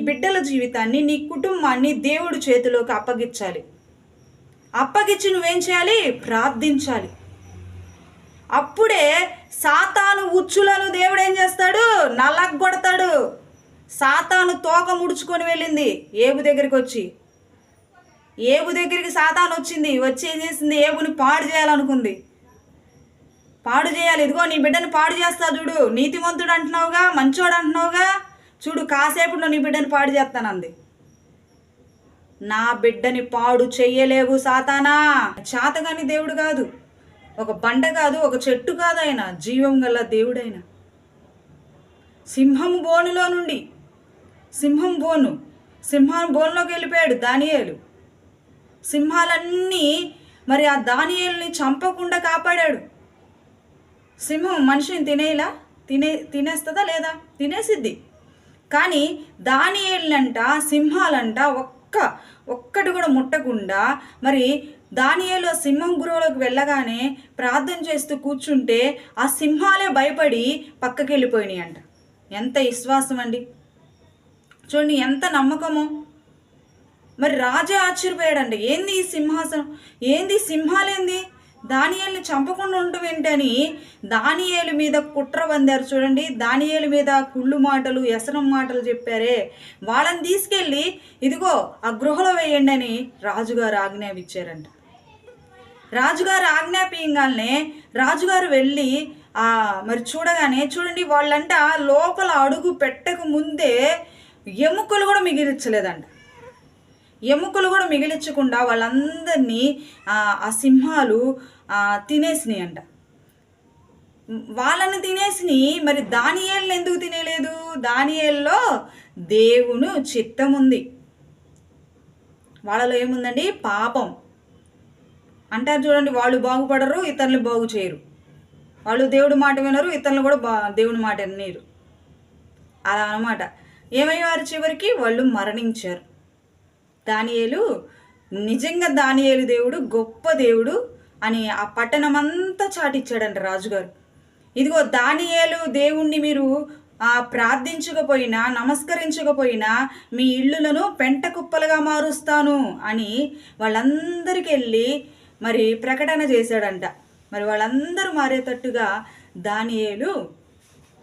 బిడ్డల జీవితాన్ని నీ కుటుంబాన్ని దేవుడి చేతిలోకి అప్పగించాలి. అప్పగించి నువ్వేం చేయాలి? ప్రార్థించాలి. అప్పుడే సాతాను ఉచ్చులను దేవుడు ఏం చేస్తాడు? నలగొడతాడు. సాతాను తోక ముడుచుకొని వెళ్ళింది ఏబు దగ్గరికి వచ్చి. ఏబు దగ్గరికి సాతాను వచ్చింది వచ్చి ఏం చేసింది? ఏబుని పాడు చేయాలనుకుంది. పాడు చేయాలి. ఇదిగో నీ బిడ్డను పాడు చేస్తా చూడు. నీతిమంతుడు అంటున్నావుగా మంచోడు అంటున్నావుగా. చూడు కాసేపులో నీ బిడ్డని పాడు చేస్తానంది. నా బిడ్డని పాడు చెయ్యలేవు సాతానా. చాతగాని దేవుడు కాదు. ఒక బండ కాదు ఒక చెట్టు కాదు ఆయన. జీవం గల దేవుడైన. సింహం బోనులో నుండి సింహం బోను సింహం బోన్లోకి వెళ్ళిపోయాడు దానియేలు. సింహాలన్నీ మరి ఆ దానియేలుని చంపకుండా కాపాడాడు. సింహం మనిషిని తినేలా? తినే తినేస్తుందా లేదా? తినేసిద్ది. కానీ దానియేళ్ళంట సింహాలంట ఒక్క ఒక్కటి కూడా ముట్టకుండా మరి దానియేలో ఆ సింహం గురువులోకి వెళ్ళగానే ప్రార్థన చేస్తూ కూర్చుంటే ఆ సింహాలే భయపడి పక్కకి వెళ్ళిపోయినాయి అంట ఎంత విశ్వాసం అండి. చూడండి ఎంత నమ్మకము. మరి రాజే ఆశ్చర్యపోయాడంట ఏంది ఈ సింహాసనం? ఏంది ఈ సింహాలేంది? దానియేలుని చంపకుండా ఉండటం ఏంటని దానియేలు మీద కుట్ర వందారు చూడండి. దానియేలు మీద కుళ్ళు మాటలు వ్యసనం మాటలు చెప్పారే. వాళ్ళని తీసుకెళ్ళి ఇదిగో ఆ గృహలో వేయండి అని రాజుగారు ఆజ్ఞాపించారంట రాజుగారు ఆజ్ఞాపీయంగానే రాజుగారు వెళ్ళి మరి చూడగానే చూడండి వాళ్ళంట లోపల అడుగు పెట్టక ముందే ఎముకలు కూడా మిగిలించలేదంట. ఎముకలు కూడా మిగిలించకుండా వాళ్ళందరినీ ఆ సింహాలు తినేసినాయి అంట. వాళ్ళని తినేసిని మరి దానియేళ్ళని ఎందుకు తినేలేదు? దానియేల్లో దేవుని చిత్తం ఉంది వాళ్ళలో ఏముందండి? పాపం. అంటారు చూడండి వాళ్ళు బాగుపడరు ఇతరులు బాగు చేయరు. వాళ్ళు దేవుడి మాట వినరు ఇతరులు కూడా బా దేవుడి మాట వినరు. అలా అనమాట ఏమయ్యారు చివరికి? వాళ్ళు మరణించారు. దానియేలు నిజంగా దానియేలు దేవుడు గొప్ప దేవుడు అని ఆ పట్టణం అంతా చాటిచ్చాడంట రాజుగారు. ఇదిగో దానియేలు దేవుణ్ణి మీరు ప్రార్థించకపోయినా నమస్కరించకపోయినా మీ ఇళ్ళులను పెంట కుప్పలుగా మారుస్తాను అని వాళ్ళందరికీ వెళ్ళి మరి ప్రకటన చేశాడంట. మరి వాళ్ళందరూ మారేటట్టుగా దానియేలు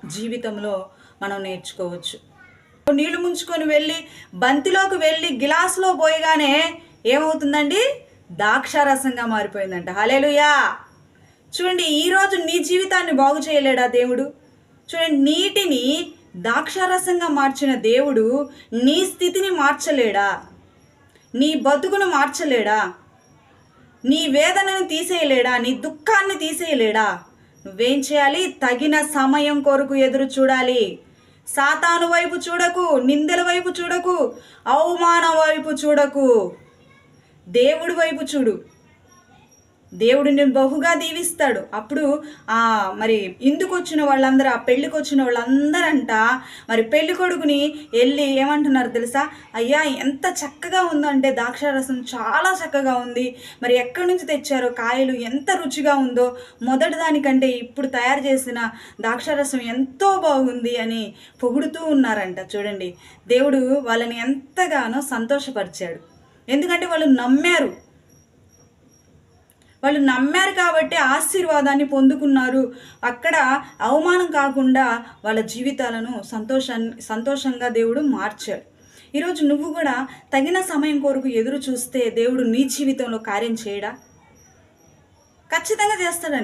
జీవితంలో మనం నేర్చుకోవచ్చు. నీళ్ళు ముంచుకొని వెళ్ళి బంతిలోకి వెళ్ళి గిలాసులో పోయగానే ఏమవుతుందండి? ద్రాక్షారసంగా మారిపోయిందంట. హలేలుయా చూడండి ఈరోజు నీ జీవితాన్ని బాగు చేయలేడా దేవుడు? చూడండి నీటిని ద్రాక్షారసంగా మార్చిన దేవుడు నీ స్థితిని మార్చలేడా? నీ బతుకును మార్చలేడా? నీ వేదనను తీసేయలేడా? నీ దుఃఖాన్ని తీసేయలేడా? నువ్వేం చేయాలి? తగిన సమయం కొరకు ఎదురు చూడాలి. సాతాను వైపు చూడకు నిందల వైపు చూడకు అవమానం వైపు చూడకు. దేవుడి వైపు చూడు. దేవుడు నేను బహుగా దీవిస్తాడు. అప్పుడు ఆ మరి ఇందుకు వచ్చిన వాళ్ళందరూ ఆ పెళ్ళికి వచ్చిన వాళ్ళందరంట మరి పెళ్ళి కొడుకుని వెళ్ళి ఏమంటున్నారు తెలుసా? అయ్యా ఎంత చక్కగా ఉందంటే ద్రాక్షారసం చాలా చక్కగా ఉంది. మరి ఎక్కడి నుంచి తెచ్చారో కాయలు ఎంత రుచిగా ఉందో మొదటి దానికంటే ఇప్పుడు తయారు చేసిన ద్రాక్షారసం ఎంతో బాగుంది అని పొగుడుతూ ఉన్నారంట. చూడండి దేవుడు వాళ్ళని ఎంతగానో సంతోషపరిచాడు. ఎందుకంటే వాళ్ళు నమ్మారు. వాళ్ళు నమ్మారు కాబట్టి ఆశీర్వాదాన్ని పొందుకున్నారు. అక్కడ అవమానం కాకుండా వాళ్ళ జీవితాలను సంతోషాన్ని సంతోషంగా దేవుడు మార్చాడు. ఈరోజు నువ్వు కూడా తగిన సమయం కొరకు ఎదురు చూస్తే దేవుడు నీ జీవితంలో కార్యం చేయడా? ఖచ్చితంగా చేస్తాడండి.